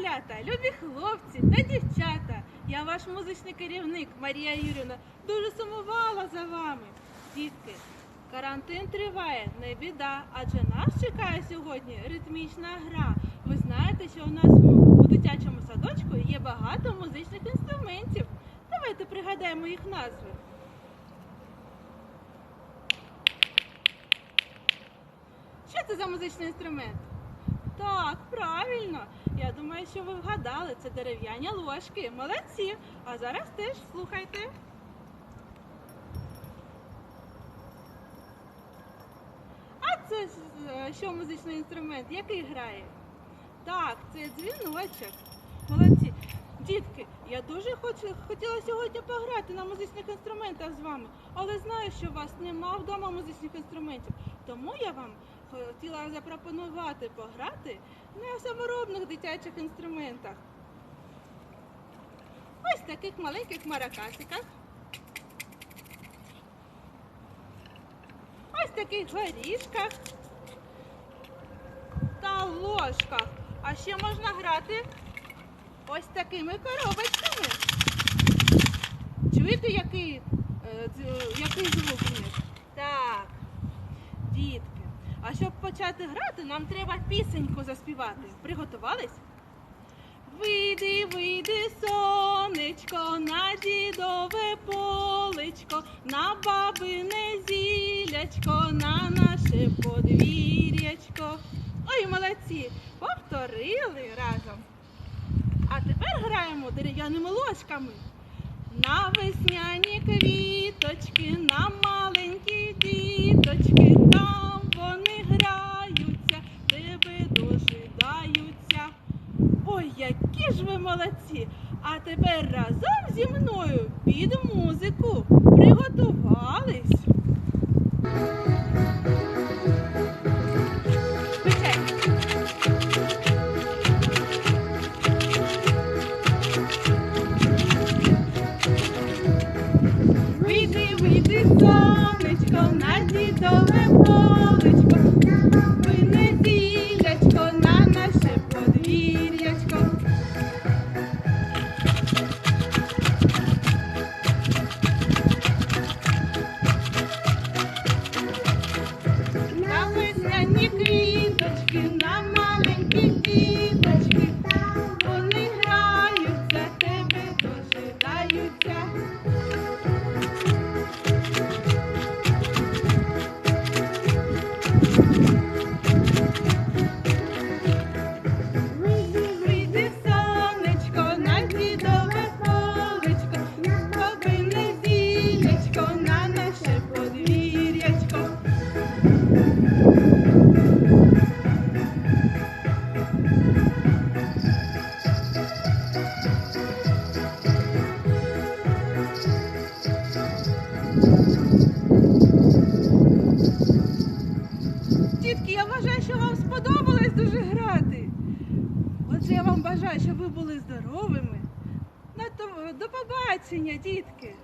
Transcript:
малята, любі хлопці та дівчата. Я ваш музичний керівник Марія Юрівна. Дуже сумувала за вами. Дітки, карантин триває, не біда, адже нас чекає сьогодні ритмічна гра. Ви знаєте, що у нас у дитячому садочку є багато музичних інструментів. Давайте пригадаємо їх назви. Що це за музичний інструмент? Так, правильно. Я думаю, що ви вгадали. Це дерев'яні ложки. Молодці. А зараз теж слухайте. А це е, що музичний інструмент? Який грає? Так, це дзвіночок. Молодці. Дітки, я дуже хочу, хотіла сьогодні пограти на музичних інструментах з вами, але знаю, що у вас нема вдома музичних інструментів. Тому я вам хотіла запропонувати пограти на саморобних дитячих інструментах. Ось таких маленьких маракасиках. Ось таких горішках та ложках. А ще можна грати ось такими коробочками. Чуєте, який, е, який звук в них? Так, дітки. А щоб почати грати, нам треба пісеньку заспівати. Приготувались? Вийди, вийди, сонечко, на дідове полечко, на бабине зілячко, на наше подвір'ячко. Ой, молодці! Повторили разом. А тепер граємо дерев'яними ложками. На весняні квіточки, на молодці! А тепер разом зі мною під музику приготувались. Вийди, вийди, сонечко, на дідове полечко, дожидаються. Вийди, Отже, я вам бажаю, щоб ви були здоровими. До побачення, дітки!